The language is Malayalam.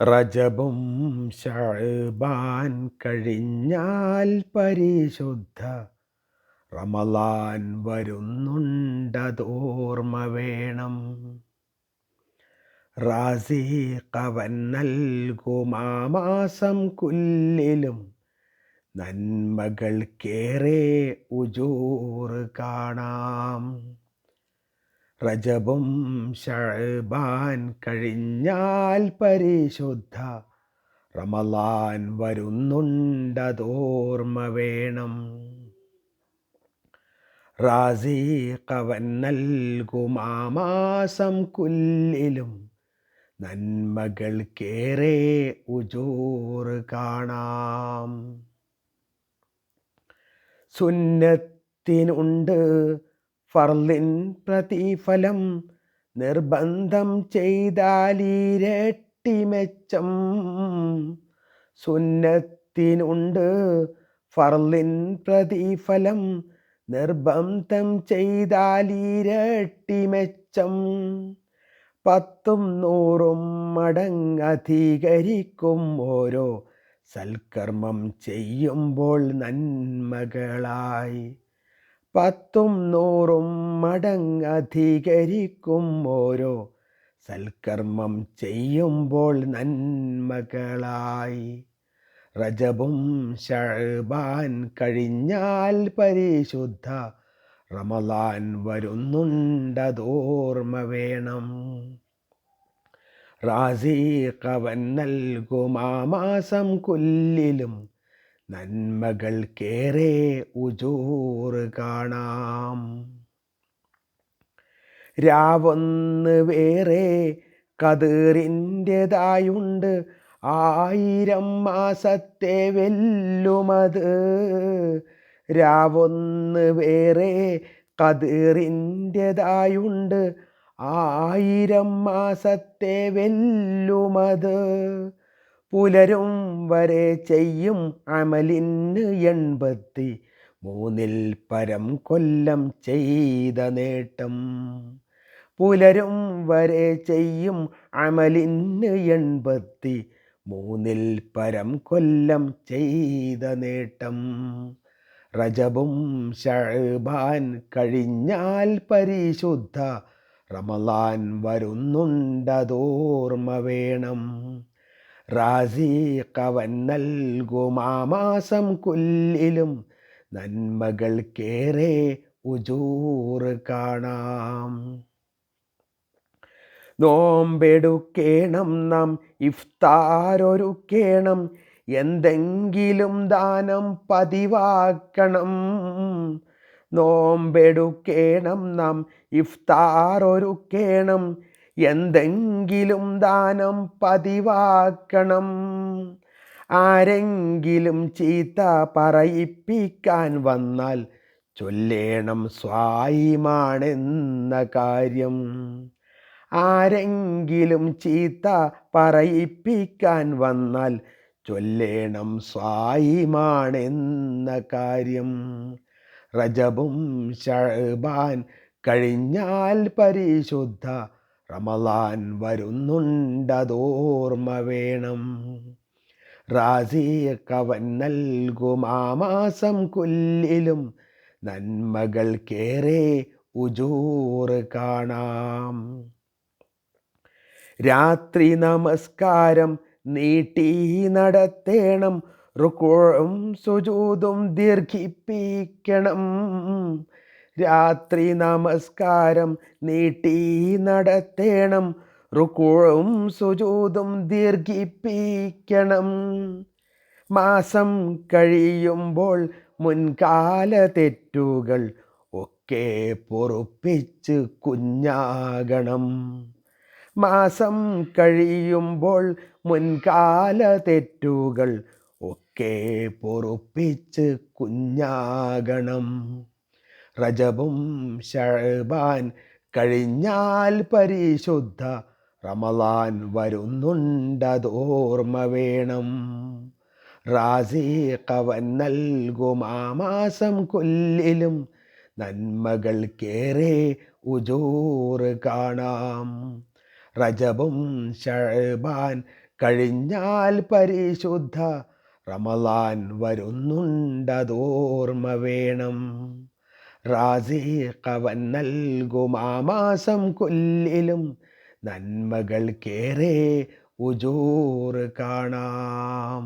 റജബും ഷഅബാൻ കഴിഞ്ഞാൽ പരിശുദ്ധ. റമലാൻ വരുന്നുണ്ടതോർമ്മ വേണം റാസി കവൻ നൽകുമാമാസം കുല്ലിലും നന്മകൾക്കേറെ ഉജൂറ് കാണാം. റജബും ഷഅബാൻ കഴിഞ്ഞാൽ പരിശുദ്ധ. റമലാൻ വരുന്നുണ്ടതോർമ്മ വേണം. റാസി കവൻ നൽകുമാമാസം കുല്ലിലും നന്മകൾക്കേറെ ഉജൂറ് കാണാം. സുന്നത്തിനുണ്ട് ഫർലിൻ പ്രതിഫലം നിർബന്ധം ചെയ്താലിരട്ടി മെച്ചം. സുന്നത്തിനുണ്ട് ഫർലിൻ പ്രതിഫലം നിർബന്ധം ചെയ്താലിരട്ടി മെച്ചം. പത്തും നൂറും മടങ്ങധികരിക്കും ഓരോ സൽക്കർമ്മം ചെയ്യുമ്പോൾ നന്മകളായി. പത്തും നൂറും മടങ്ങധികരിക്കും ഓരോ സൽക്കർമ്മം ചെയ്യുമ്പോൾ നന്മകളായി. റജബും ഷഅബാൻ കഴിഞ്ഞാൽ പരിശുദ്ധ റമലാൻ വരുന്നുണ്ടതോർമ്മ വേണം. റാസീഖവൻ നൽകുമാമാസം കുല്ലിലും നന്മകൾക്കേറെ ഉജൂറ് കാണാം. രാവൊന്ന് വേറെ കതിറിന്റെതായുണ്ട്. ആയിരം മാസത്തെ വെല്ലുമത്. രാവൊന്ന് വേറെ കതിറിന്റെതായുണ്ട്. ആയിരം മാസത്തെ വെല്ലുമത്. പുലരും വരെ ചെയ്യും അമലിന് എൺപത്തി മൂന്നിൽ പരം കൊല്ലം ചെയ്ത നേട്ടം. പുലരും വരെ ചെയ്യും അമലിന് എൺപത്തി മൂന്നിൽ പരം കൊല്ലം ചെയ്ത നേട്ടം. റജബും ഷഹബാൻ കഴിഞ്ഞാൽ പരിശുദ്ധ റമലാൻ വരുന്നുണ്ടതോർമ്മ വേണം റാസീഖവൻ നൽകുമാമാസം കുല്ലിലും. നന്മകൾക്കേറെ ഉജൂറ് കാണാം. നോമ്പെടുക്കേണം നാം ഇഫ്താരൊരുക്കേണം. എന്തെങ്കിലും ദാനം പതിവാക്കണം. നോമ്പെടുക്കേണം നാം ഇഫ്താറൊരുക്കേണം എന്തെങ്കിലും ദാനം പതിവാക്കണം. ആരെങ്കിലും ചീത്ത പറയിപ്പിക്കാൻ വന്നാൽ ചൊല്ലേണം സ്വായിമാണെന്ന കാര്യം. ആരെങ്കിലും ചീത്ത പറയിപ്പിക്കാൻ വന്നാൽ ചൊല്ലേണം സ്വായിമാണെന്ന കാര്യം. റജബും ഷഹബാൻ കഴിഞ്ഞാൽ പരിശുദ്ധ റമലാൻ വരുന്നുണ്ടതോർമ്മ വേണം. റാസിയക്കവൻ നൽകും ആ മാസം കുല്ലിലും നന്മകൾക്കേറെ ഉജൂറ് കാണാം. രാത്രി നമസ്കാരം നീട്ടി നടത്തേണം. റുക്കോഴും സുജൂതും ദീർഘിപ്പിക്കണം. രാത്രി നമസ്കാരം നീട്ടി നടത്തേണം. റുക്കുഴും സുജൂതും ദീർഘിപ്പിക്കണം. മാസം കഴിയുമ്പോൾ മുൻകാല തെറ്റുകൾ ഒക്കെ പൊറുപ്പിച്ച് കുഞ്ഞാകണം. മാസം കഴിയുമ്പോൾ മുൻകാല തെറ്റുകൾ ഒക്കെ പൊറുപ്പിച്ച് കുഞ്ഞാകണം. റജബും ഷഹബാൻ കഴിഞ്ഞാൽ പരിശുദ്ധ റമലാൻ വരുന്നുണ്ടതോർമ്മ വേണം. റാസി കവൻ നൽകും ആ മാസം കൊല്ലിലും നന്മകൾക്കേറെ ഉജൂറ് കാണാം. റജബും ഷഹബാൻ കഴിഞ്ഞാൽ പരിശുദ്ധ റമലാൻ വരുന്നുണ്ടതോർമ്മ വേണം. റാസീഖവൻ നൽകും ആ മാസം കൊല്ലിലും നന്മകൾക്കേറെ ഉജൂറ് കാണാം.